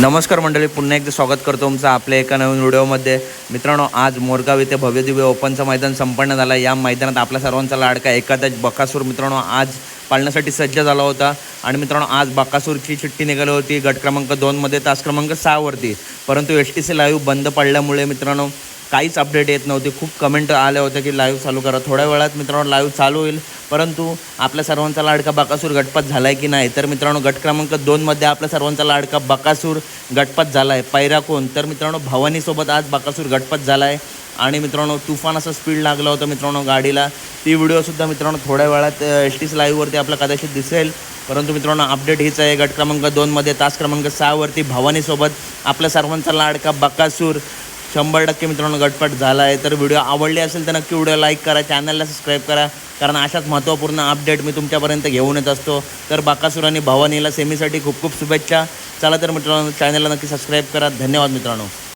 नमस्कार मंडळी पुन्हा एकदा स्वागत करतो तुमचं आपल्या एका नवीन व्हिडिओमध्ये. मित्रांनो आज मोरगाव येथे भव्य दिव्य ओपनचं मैदान संपन्न झालं. या मैदानात आपल्या सर्वांचा लाडका एखादा बकासूर. मित्रांनो आज पाळण्यासाठी सज्ज झाला होता. आणि मित्रांनो आज बकासूरची चिठ्ठी निघाली होती. गट क्रमांक दोनमध्ये तास क्रमांक सहावरती. परंतु एस टी सी लाईव्ह बंद पडल्यामुळे मित्रांनो काहीच अपडेट येत नव्हती. खूप कमेंट आल्या होत्या की लाईव्ह चालू करा. थोड्या वेळात मित्रांनो लाईव्ह चालू होईल. परंतु आपल्या सर्वांचा लाडका बकासूर गटपात झाला आहे की नाही? तर मित्रांनो गट क्रमांक दोनमध्ये आपल्या सर्वांचा लाडका बकासूर गटपात झाला आहे पैरा कोण? तर मित्रांनो भवानीसोबत आज बकासूर गटपात झाला आहे आणि मित्रांनो तुफान असं स्पीड लागलं होतं मित्रांनो गाडीला. ती व्हिडिओसुद्धा मित्रांनो थोड्या वेळात एस टी सी लाईव्हवरती आपल्याला कदाचित दिसेल. परंतु मित्रांनो अपडेट हीच आहे. गट क्रमांक दोनमध्ये तास क्रमांक सहावरती भवानीसोबत आपल्या सर्वांचा लाडका बकासूर शंभर टक्के मित्रांनो गटपट झाला आहे तर व्हिडिओ आवडली असेल तर नक्की व्हिडिओ लाईक करा चॅनलला सबस्क्राईब करा. कारण अशाच महत्त्वपूर्ण अपडेट मी तुमच्यापर्यंत घेऊन येत असतो. तर बाकासूर आणि भवानीला सेमीसाठी खूप खूप शुभेच्छा. चला तर मित्रांनो चॅनलला नक्की सबस्क्राईब करा. धन्यवाद मित्रांनो.